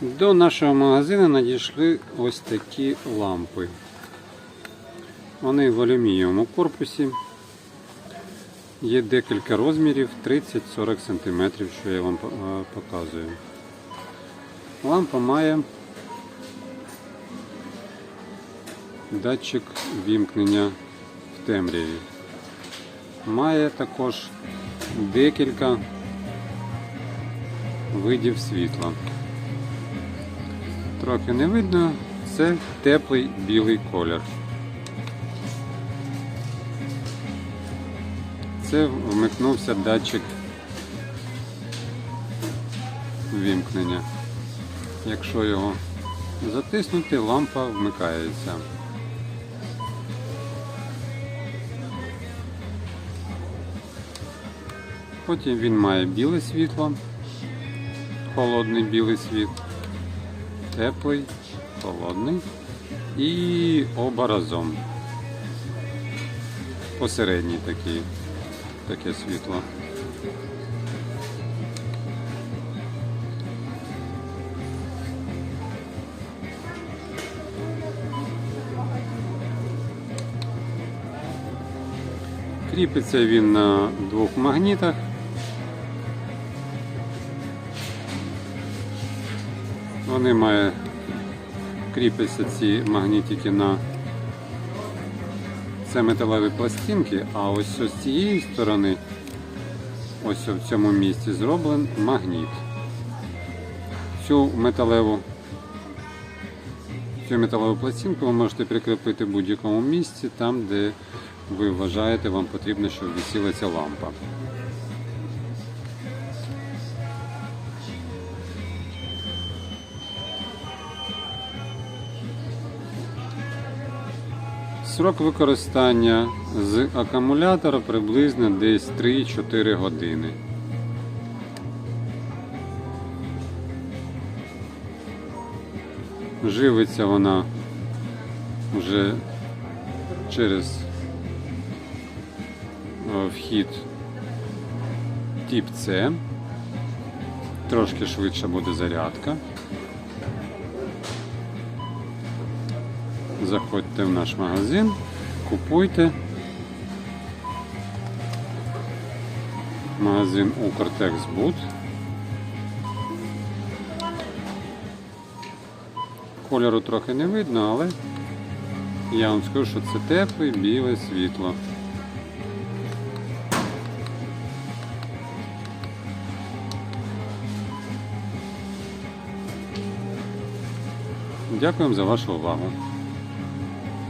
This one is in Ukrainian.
До нашого магазину надійшли ось такі лампи. Вони в алюмінієвому корпусі. Є декілька розмірів 30-40 см, що я вам е, показую. Лампа має датчик вімкнення в темряві. Має також декілька видів світла. Трохи не видно, це теплий білий колір. Це вмикнувся датчик вімкнення. Якщо його затиснути, лампа вмикається. Потім він має біле світло, холодний білий світ, теплий, холодний і оба разом. Посередній такий, таке світло. Кріпиться він на двох магнітах. Вони мають кріпляться ці магнітики на це металеві пластинки, а ось з цієї сторони, ось в цьому місці зроблений магніт. Цю металеву Цю металеву пластинку ви можете прикріпити в будь-якому місці, там, де ви вважаєте, вам потрібно, щоб висіла ця лампа. Срок використання з акумулятора приблизно десь 3-4 години. Живиться вона вже через е, вхід тип С. Трошки швидше буде зарядка. Заходьте в наш магазин, купуйте. Магазин Укртексбуд. Кольору трохи не видно, але я вам скажу, що це тепле біле світло. Дякуємо за вашу увагу.